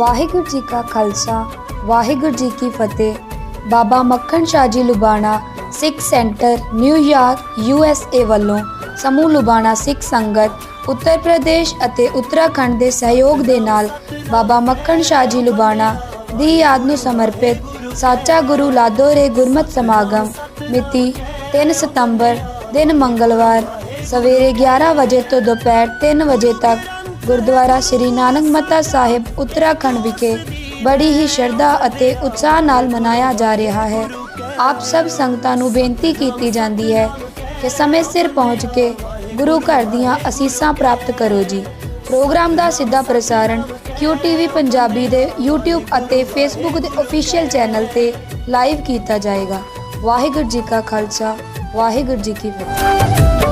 ਵਾਹਿਗੁਰੂ ਜੀ ਕਾ ਖਾਲਸਾ, ਵਾਹਿਗੁਰੂ ਜੀ ਕੀ ਫਤਿਹ। Baba Makhan Shah ji Lubana Sikh centre New York U S A ਵੱਲੋਂ ਸਮੂਹ ਲੁਬਾਣਾ ਸਿੱਖ ਸੰਗਤ, ਉੱਤਰ ਪ੍ਰਦੇਸ਼ ਅਤੇ ਉੱਤਰਾਖੰਡ ਦੇ ਸਹਿਯੋਗ ਦੇ ਨਾਲ ਬਾਬਾ ਮੱਖਣ ਸ਼ਾਹ ਜੀ ਲੁਬਾਣਾ ਦੀ ਯਾਦ ਨੂੰ ਸਮਰਪਿਤ ਸਾਚਾ ਗੁਰੂ ਲਾਦੋਰੇ ਗੁਰਮਤ ਸਮਾਗਮ ਮਿਤੀ 3 ਸਤੰਬਰ, ਦਿਨ ਮੰਗਲਵਾਰ, ਸਵੇਰੇ 11 ਵਜੇ ਤੋਂ ਦੁਪਹਿਰ 3 ਵਜੇ ਤੱਕ ਗੁਰਦੁਆਰਾ ਸ੍ਰੀ ਨਾਨਕ ਮੱਤਾ ਸਾਹਿਬ, ਉੱਤਰਾਖੰਡ ਵਿਖੇ ਬੜੀ ਹੀ ਸ਼ਰਧਾ ਅਤੇ ਉਤਸ਼ਾਹ ਨਾਲ ਮਨਾਇਆ ਜਾ ਰਿਹਾ ਹੈ। ਆਪ ਸਭ ਸੰਗਤਾਂ ਨੂੰ ਬੇਨਤੀ ਕੀਤੀ ਜਾਂਦੀ ਹੈ ਕਿ ਸਮੇਂ ਸਿਰ ਪਹੁੰਚ ਕੇ ਗੁਰੂ ਘਰ ਦੀਆਂ ਅਸੀਸਾਂ ਪ੍ਰਾਪਤ ਕਰੋ ਜੀ। ਪ੍ਰੋਗਰਾਮ ਦਾ ਸਿੱਧਾ ਪ੍ਰਸਾਰਣ QTV ਪੰਜਾਬੀ ਦੇ YouTube ਅਤੇ Facebook ਦੇ ਅਫੀਸ਼ੀਅਲ ਚੈਨਲ ਤੇ ਲਾਈਵ ਕੀਤਾ ਜਾਏਗਾ। ਵਾਹਿਗੁਰੂ ਜੀ ਕਾ ਖਾਲਸਾ, ਵਾਹਿਗੁਰੂ ਜੀ ਕੀ ਫਤਿਹ।